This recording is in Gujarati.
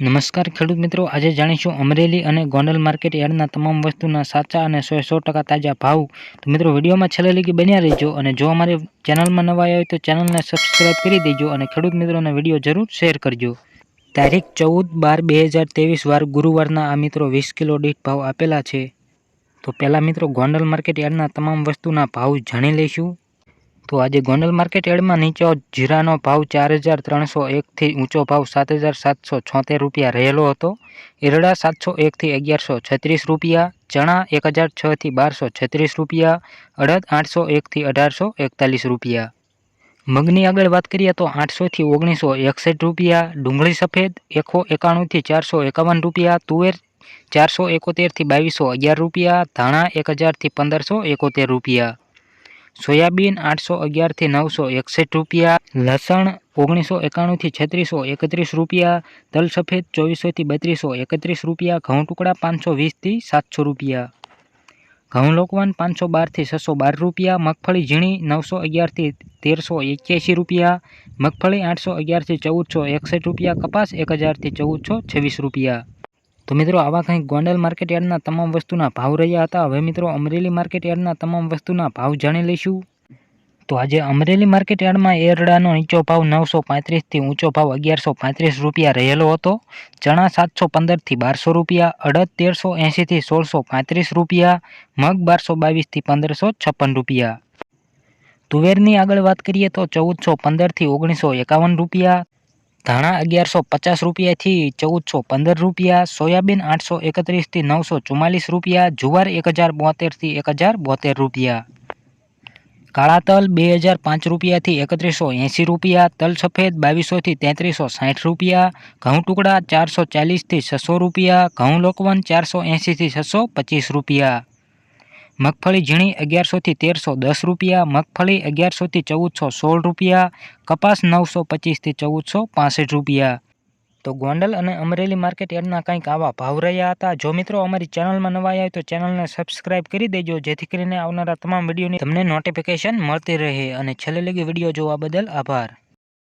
નમસ્કાર ખેડૂત મિત્રો, આજે જાણીશું અમરેલી અને ગોંડલ માર્કેટ યાર્ડના તમામ વસ્તુના સાચા અને સો સો ટકા તાજા ભાવ. તો મિત્રો, વિડીયોમાં છેલ્લે લગી બન્યા રહેજો અને જો અમારી ચેનલમાં નવા આવ્યા હોય તો ચેનલને સબસ્ક્રાઈબ કરી દેજો અને ખેડૂત મિત્રોને વીડિયો જરૂર શેર કરજો. તારીખ ચૌદ બાર બે હજાર ત્રેવીસ વાર ગુરુવારના આ મિત્રો વીસ કિલો દીઠ ભાવ આપેલા છે. તો પહેલાં મિત્રો, ગોંડલ માર્કેટ યાર્ડના તમામ વસ્તુના ભાવ જાણી લઈશું. તો આજે ગોંડલ માર્કેટ એડમાં નીચો જીરાનો ભાવ ચાર હજાર ત્રણસો એકથી ઊંચો ભાવ સાત હજાર સાતસો છોતેર રૂપિયા રહેલો હતો. ઈરડા સાતસો એકથી અગિયારસો છત્રીસ રૂપિયા, ચણા એક હજાર છથી બારસો છત્રીસ રૂપિયા, અડદ આઠસો એકથી અઢારસો એકતાલીસ રૂપિયા. મગની આગળ વાત કરીએ તો આઠસોથી ઓગણીસો એકસઠ રૂપિયા, ડુંગળી સફેદ એકસો એકાણુંથી ચારસો એકાવન રૂપિયા, તુવેર ચારસો એકોતેરથી બાવીસો અગિયાર રૂપિયા, ધાણા એક હજારથી પંદરસો એકોતેર રૂપિયા. સોયાબીન આઠસો અગિયારથી નવસો એકસઠ રૂપિયા, લસણ ઓગણીસો એકાણુંથી છત્રીસો એકત્રીસ રૂપિયા, તલ સફેદ ચોવીસોથી બત્રીસો એકત્રીસ રૂપિયા, ઘઉં ટુકડા પાંચસો વીસથી સાતસો રૂપિયા. ઘઉં લોકવાન પાંચસો બારથી છસો બાર રૂપિયા, મગફળી ઝીણી નવસો અગિયારથી તેરસો એક્યાસી રૂપિયા, મગફળી આઠસો અગિયારથી ચૌદસો એકસઠ રૂપિયા, કપાસ એક હજારથી ચૌદસો છવ્વીસ રૂપિયા. તો મિત્રો, આવા કંઈક ગોંડલ માર્કેટ તમામ વસ્તુના ભાવ રહ્યા હતા. હવે મિત્રો, અમરેલી માર્કેટ યાર્ડના તમામ વસ્તુના ભાવ જાણી લઈશું. તો આજે અમરેલી માર્કેટ યાર્ડમાં એરડાનો નીચો ભાવ નવસો પાંત્રીસથી ઊંચો ભાવ અગિયારસો પાંત્રીસ રૂપિયા રહેલો હતો. ચણા સાતસો પંદરથી બારસો રૂપિયા, અડદ તેરસો એંશીથી સોળસો પાંત્રીસ રૂપિયા, મગ બારસો બાવીસથી પંદરસો છપ્પન રૂપિયા. તુવેરની આગળ વાત કરીએ તો ચૌદસો પંદરથી ઓગણીસો એકાવન રૂપિયા ધાણા અગિયારસો પચાસ રૂપિયાથી ચૌદસો પંદર રૂપિયા, સોયાબીન આઠસો એકત્રીસથી નવસો ચુમ્માલીસ રૂપિયા, જુવાર એક હજાર બોતેરથી એક હજાર બોતેર રૂપિયા. કાળા તલ બે હજાર પાંચ રૂપિયાથી એકત્રીસો એંસી રૂપિયા, તલ સફેદ બાવીસોથી તેત્રીસો સાઠ રૂપિયા, ઘઉં ટુકડા ચારસો ચાલીસથી છસો રૂપિયા, ઘઉં લોકવન ચારસો એંસીથી છસો પચીસ રૂપિયા. મગફળી ઝીણી અગિયારસોથી તેરસો દસ રૂપિયા, મગફળી અગિયારસોથી ચૌદસો સોળ રૂપિયા, કપાસ નવસો પચીસથી ચૌદસો પાસઠ રૂપિયા. તો ગોંડલ અને અમરેલી માર્કેટ યાર્ડના કંઈક આવા ભાવ રહ્યા હતા. જો મિત્રો અમારી ચેનલમાં નવા આવ્યા તો ચેનલને સબસ્ક્રાઇબ કરી દેજો, જેથી કરીને આવનારા તમામ વિડીયોની તમને નોટિફિકેશન મળતી રહે. અને છેલ્લે લગી વીડિયો જોવા બદલ આભાર.